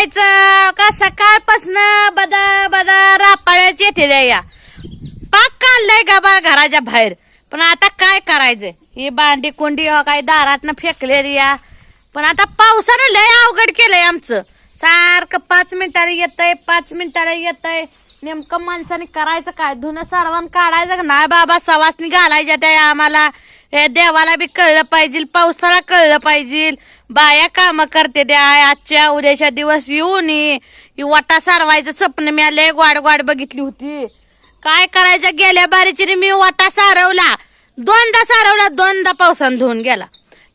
करायचं का सकाळपासून बदा बदा रापाळ्याच येते रे या. पाक काढलंय का घराच्या बाहेर. पण आता काय करायचंय? ही बांडी कोंडी काय दारातनं फेकले या. पण आता पावसानं लय अवघड केलंय आमचं. सारखं पाच मिनिटाला येतंय पाच मिनिटाला येतंय. नेमकं माणसाने करायचं काय? धुणं सर्वांना काढायचं का नाही बाबा? सवासनी घालायच्या त्या आम्हाला. हे देवाला बी कळलं पाहिजे पावसाला कळलं पाहिजे. बाया काम करते द्या आजच्या उद्याच्या दिवस येऊन ये. ही वाटा सारवायचं स्वप्न मी आले वाड ग्वाड बघितली होती. काय करायचं? गेल्या बारीची मी वाटा सारवला. दोनदा सारवला दोनदा पावसानं धुवून गेला.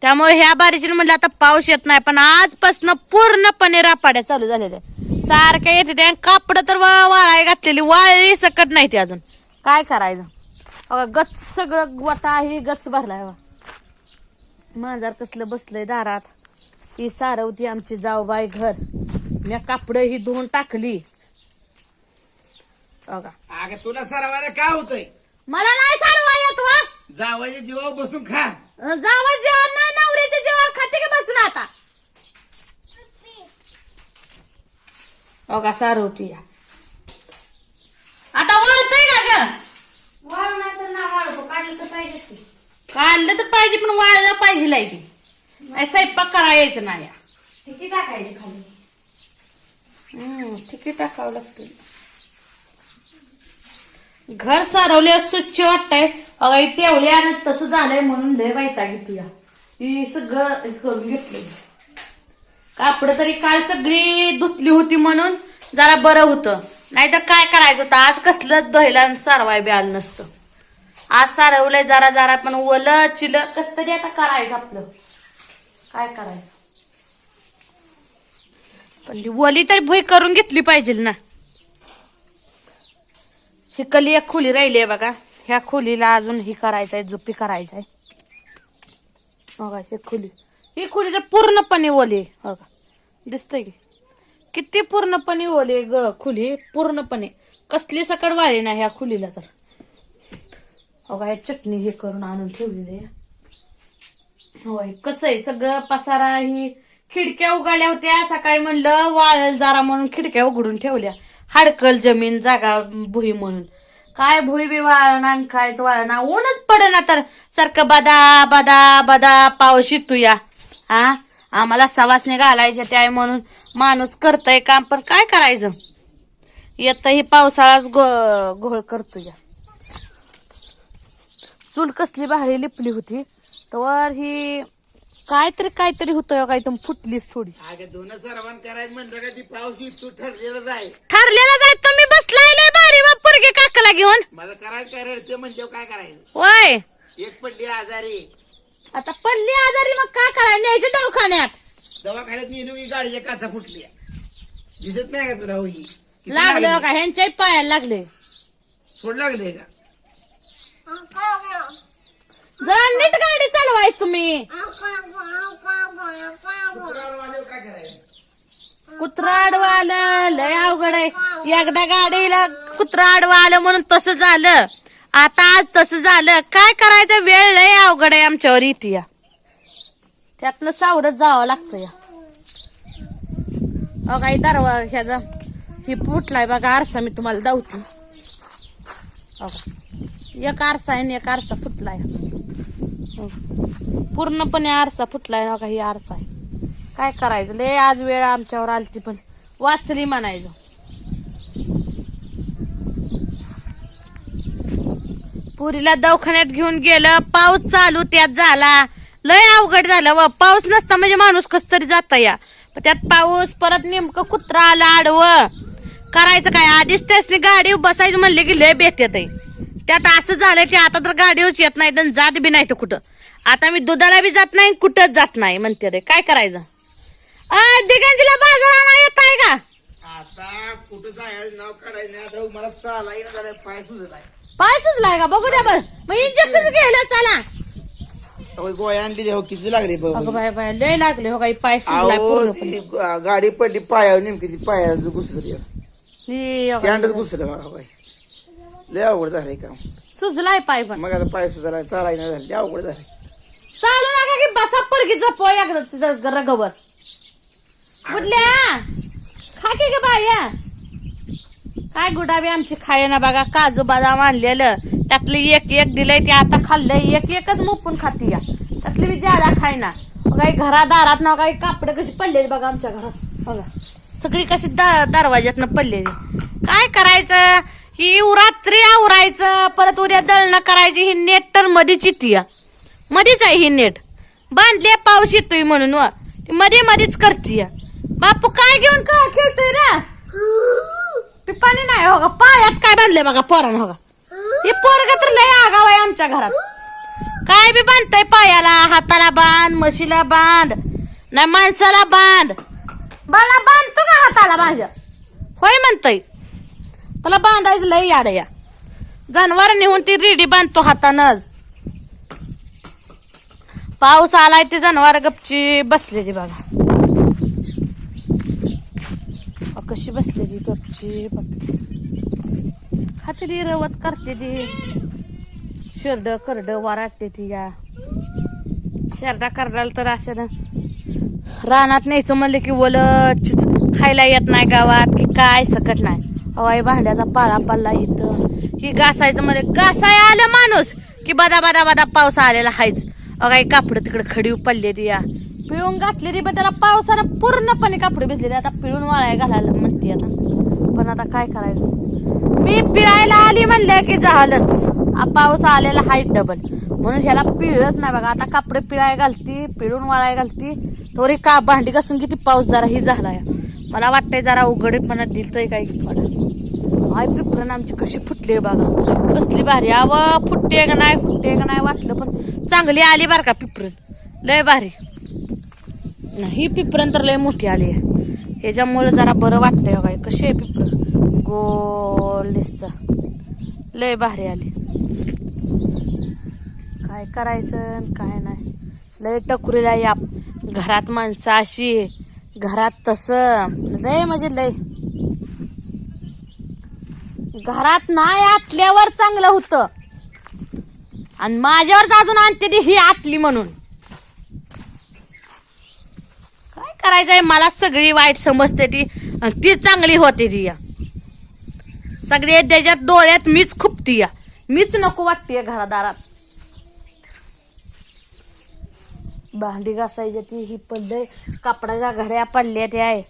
त्यामुळे ह्या बारीची म्हणलं आता पाऊस येत नाही पण आजपासून पूर्णपणे रापाड्या चालू झालेल्या सारख्या येते त्या कापडं तर वा- वाळाय घातलेली वाळली सकट नाही ते अजून. काय करायचं? गच सगळं वाटा ही गच भरलाय बा. मांजर कसलं बसलंय दारात. ही सारवती आमची जाऊबाई घर. मी कापड ही धुवून टाकली. अगं. तुला सरावायला काय होतंय? मला नाही सारवा येत वा. जावाच्या जीवावर बसून खा. जावं जेवण नाही नवरीचे जेवण खाते की बसून आता? बघा सारवती या आता वळतय का ग वाळू नाही तर ना वाळू काढलं तर पाहिजे की तर पाहिजे पण वाळलं पाहिजे लाईटी नाही स्वयंपाक करा यायचं नाही. या. किती टाकायचे खाली. हम्म ठीक टाकावं लागतं. घर सारवले स्वच्छ वाटतंय अगं ठेवले आणि तसं झालंय म्हणून लय वैतागी तुया ती सगळं करून घेतलं कापड तरी काल सगळी धुतली होती म्हणून जरा बरं होतं. नाहीतर काय करायचं होतं? आज कसलं धुयला आणि सारवाय बी आलं नसतं. आज सारवलंय जरा जरा पण ओल चिल. कस तरी आता करायचं आपलं. काय करायचं? पण ओली तरी भुई करून घेतली पाहिजे ना. ही कली एक खोली राहिली आहे बघा. ह्या खोलीला अजून ही करायचंय जुपी करायचंय. बघा ही खोली. ही खोली तर पूर्णपणे ओली आहे. बघा दिसतंय की? किती पूर्णपणे ओली ग खुली. पूर्णपणे. कसली सकड वाळी नाही ह्या खुलीला तर. बघा चटणी हे करून आणून ठेवलेली आहे होय कसं आहे? सगळं पसारा ही खिडक्या उघडल्या होत्या. सकाळी म्हणलं वाळल जरा म्हणून खिडक्या उघडून ठेवल्या. हाडकल जमीन जागा भुई म्हणून. काय भुई बी वाळणा कायच वाळणा ऊनच पडना तर. सारखं बदा बदा बदा पाऊस येतोया हा आम्हाला सवासने घालायच्या त्या म्हणून माणूस करतय काम पण काय करायचं? येतं ही पावसाळाच गो घोळ करतो या. चूल कसली भारी लिपली होती. तर ही काहीतरी काहीतरी होतं काय तुम फुटलीच थोडी. अगं दोन सरावान करायचं म्हणलं का ती पाऊस तू ठरलेलंच आहे. ठरलेलं जाय तुम्ही बसलाय लय भारी बा पोरगी काकाला घेऊन. मला करायचं काय रडते म्हणजे काय करायचं? वय एक पडली आजारी. आता पडली आजारी मग काय करायला न्यायची दवाखान्यात. दवाखान्यात नेली की गाडीच्या काचा फुटल्या दिसत नाही का तुला होई? लागलं लागली? का ह्यांच्याही पायाला लागले. सोड लागले का? जरा नीट गाडी चालवायच तुम्ही काय कुत्रा आलं लय अवघड आहे. एकदा गाडीला कुत्रा आडवा आलं म्हणून तसं झालं. आता आज तसं झालं. काय करायचं? वेळ लय अवघड आहे आमच्यावर इथे या. त्यातनं सावरत जावं लागतं या. अहो काही दरवाजाचा ही फुटलाय बघा आरसा मी तुम्हाला दावते. बघा एक आरसा आहे आणि एक आरसा फुटलाय. पूर्णपणे आरसा फुटलाय ना काही आरसा आहे. काय करायचं? लय आज वेळ आमच्यावर आलती पण. वाचली म्हणायचं. पुरीला दवाखान्यात घेऊन गेलं पाऊस चालू त्यात झाला. लय अवघड झालं व पाऊस नसता म्हणजे माणूस कस तरी जाता या. पण त्यात पाऊस परत नेमकं कुत्रा आला आडवं. करायचं काय? आधीच त्यासनी गाडी बसायचं म्हणले की लय बेत्यात आहे त्यात असं झालं की आता तर गाडीवरच येत नाही तर जात बी नाही तर कुठं. आता मी दुधाला बी जात नाही कुठंच जात नाही म्हणते रे. काय करायचं? दिगंजीला बाजार आणा येत आहे का? आता कुठं जायचं नाव काढायचं नाही. आता मला चाला येणं झालंय पाय सुचलाय का? बघू द्या बर. मग इंजेक्शन घ्यायला चला. गोळ्या आणली देव किती लागली बघ. अगं बाय बाय लय लागले हो काही पाय गाडी पडली पायावर नेमकी ती पायावर घुसलं ही घुसलं बघा बाई. लय अवघड झालंय काम. सुजलाय पाय पण. मग आता पाय सुधाराय चालायला झालं. लय अवघड झालंय. चालू नका की बसा परगी जपो तिथं रगवर कुठल्या की ग बाया काय गुडाबी आमची खाय ना बघा काजू बदाम आणलेलं. त्यातलं एक एक दिलंय ते आता खाल्लंय. एक एकच मुपून खाती या. त्यातली मी ज्यादा खाय ना काही घरा दारात ना काही कापड कशी पडलेली बघा आमच्या घरात. बघा. सगळी कशी दा- दरवाज्यातनं पडलेली. काय करायचं? ही रात्री आवरायचं परत उद्या दळणं करायची ही नेट तर मध्येच येते या. मध्येच आहे ही नेट. बांधले पाऊस येतोय म्हणून व. मध्ये मध्येच करतीय बापू काय घेऊन का खेळतोय रा? पाणी नाही हो का पायात काय बांधले बघा पोरानं हो का हे पोरग तर लय आगाव आहे आमच्या घरात. काय बी बांधतय पायाला हाताला बांध म्हशीला बांध नाही माणसाला बांध. मला बांधतो का हाताला माझ्या? होय म्हणतय. त्याला बांधायचं लय याड या. जनावर नेऊन ती रेडी बांधतो हातानच. पाऊस आलाय ते जनावर गपची बसलेली बघा. अ, कशी बसलेली गपची खाते रवत करते ती. शेरड करड वाराटते ती या. शेरडा करडाल तर अशा ना रानात न्यायचं म्हणलं की ओलं खायला येत नाही गावात की काय सकट नाही. हवाई भांड्याचा पाळा पडला इथं. ही घासायचं म्हणजे घासाय आलं माणूस. की बदा बदा बदा पाऊस आलेला हायच अगाई कापड तिकडे खडीव पडले ती या. पिळून घातलेली पण त्याला पावसानं पूर्णपणे कापड भिजलेली. आता पिळून वाळाय घालायला म्हणते आता. पण आता काय करायचं? मी पिळायला आली म्हणले की झालंच. पाऊस आलेला आहे डबल म्हणून ह्याला पिळलंच नाही बघा. आता कापडे पिळाय घालती पिळून वाळाय घालती. थोडी का भांडी घासून किती पाऊस जरा ही झालाय. मला वाटतंय जरा उघडपणा दिलतोय काय की आय पिपरण आमची कशी फुटली बघा. कसली भारी. आव फुटते का नाही फुटते का नाही वाटलं पण चांगली आली बरं का पिपरण लय भारी. ही पिपरण तर लय मोठी आली आहे. ह्याच्यामुळे जरा बरं वाटतंय काय कशी आहे पिपरण गोल दिसत. लय भारी आली. काय करायचं काय नाही. लय टकुरीला या. घरात माणसं अशी घरात तसं. लय म्हणजे लय. घरात नाही आतल्यावर चांगलं होतं. आणि माझ्यावर अजून आणते ती ही आतली म्हणून. काय करायचंय? मला सगळी वाईट समजते ती. ती चांगली होते ती या. सगळे त्याच्यात डोळ्यात मीच खुपती या. मीच नको वाटते घरादारात. भांडी घासायची ती ही पडले कापडाच्या घड्या पडल्या त्या आहे